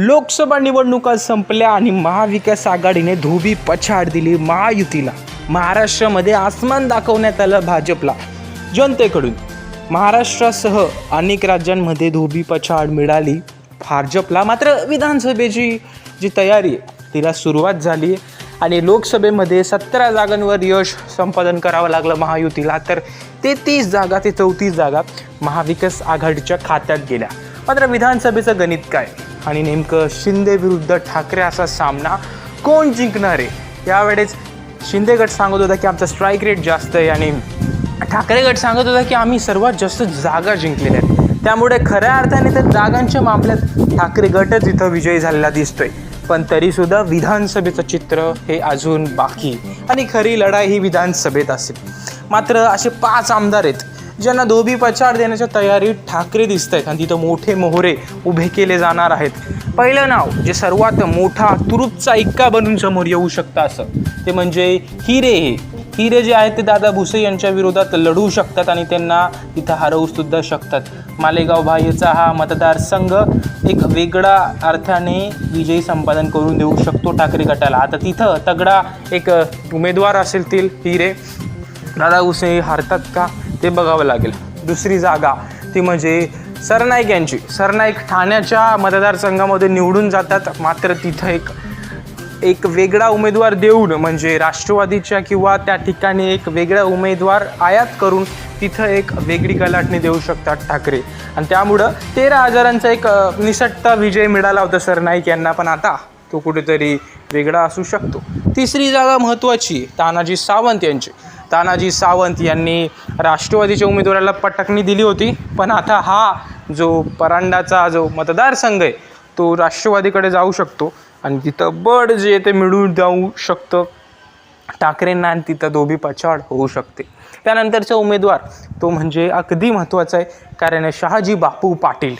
लोकसभा निवडणुका संपल्या आणि महाविकास आघाडीने धोबी पछाड दिली महायुतीला. महाराष्ट्रामध्ये आसमान दाखवण्यात आलं भाजपला. जनतेकडून. महाराष्ट्रासह अनेक राज्यांमध्ये धोबी पछाड मिळाली. भाजपला मात्र विधानसभेची जी तयारी तिला सुरुवात झाली आणि लोकसभेमध्ये सतरा जागांवर यश संपादन करावं लागलं महायुतीला. तर तेहतीस जागा ते चौतीस जागा महाविकास आघाडीच्या खात्यात गेल्या. मात्र विधानसभेचं गणित काय? आणि नेमकं शिंदे विरुद्ध ठाकरे असा सामना कोण जिंकणार? आहे यावेळेस शिंदे गट सांगत होता की आमचा स्ट्राईक रेट जास्त आहे आणि ठाकरे गट सांगत होता की आम्ही सर्वात जास्त जागा जिंकलेल्या आहेत. त्यामुळे खऱ्या अर्थाने तर जागांच्या मामल्यात ठाकरे गटच इथं विजयी झालेला दिसतोय. पण तरीसुद्धा विधानसभेचं चित्र हे अजून बाकी. आणि खरी लढाई ही विधानसभेत असेल. मात्र असे पाच आमदार आहेत. ज्यांना धोबी पछाड देण्याच्या तयारीत ठाकरे दिसत आहेत आणि तिथं मोठे मोहरे उभे केले जाणार आहेत. पहिलं नाव जे सर्वात मोठा तुरुपचा इक्का बनून समोर येऊ शकतं असं. ते म्हणजे हिरे. हे हिरे जे आहेत ते दादा भुसे यांच्या विरोधात लढू शकतात आणि त्यांना तिथं हरवू सुद्धा शकतात. मालेगाव बाह्यचा हा मतदारसंघ एक वेगळा अर्थाने विजयी संपादन करून देऊ शकतो ठाकरे गटाला. आता तिथं तगडा एक उमेदवार असेल तील हिरे. दादा भुसे हरतात का? ते बघावं लागेल. दुसरी जागा ती म्हणजे सरनाईक यांची. सरनाईक ठाण्याच्या मतदारसंघामध्ये निवडून जातात. मात्र तिथं एक एक वेगळा उमेदवार देऊन म्हणजे राष्ट्रवादीच्या किंवा त्या ठिकाणी एक वेगळा उमेदवार आयात करून तिथं एक वेगळी कलाटणी देऊ शकतात ठाकरे. आणि त्यामुळं तेरा हजारांचा एक निसटता विजय मिळाला होता सरनाईक यांना. पण आता तो कुठेतरी वेगळा असू शकतो. तिसरी जागा महत्त्वाची तानाजी सावंत यांची. तानाजी सावंत यांनी राष्ट्रवादीच्या उमेदवाराला पटकणी दिली होती. पण आता हा जो परांडाचा जो मतदारसंघ आहे तो राष्ट्रवादीकडे जाऊ शकतो. आणि तिथं बड जे ते मिळून जाऊ शकतं. ठाकरेंना आणि तिथं धोबी पछाड होऊ शकते. त्यानंतरचा उमेदवार तो म्हणजे अगदी महत्त्वाचा आहे कारण शहाजी बापू पाटील.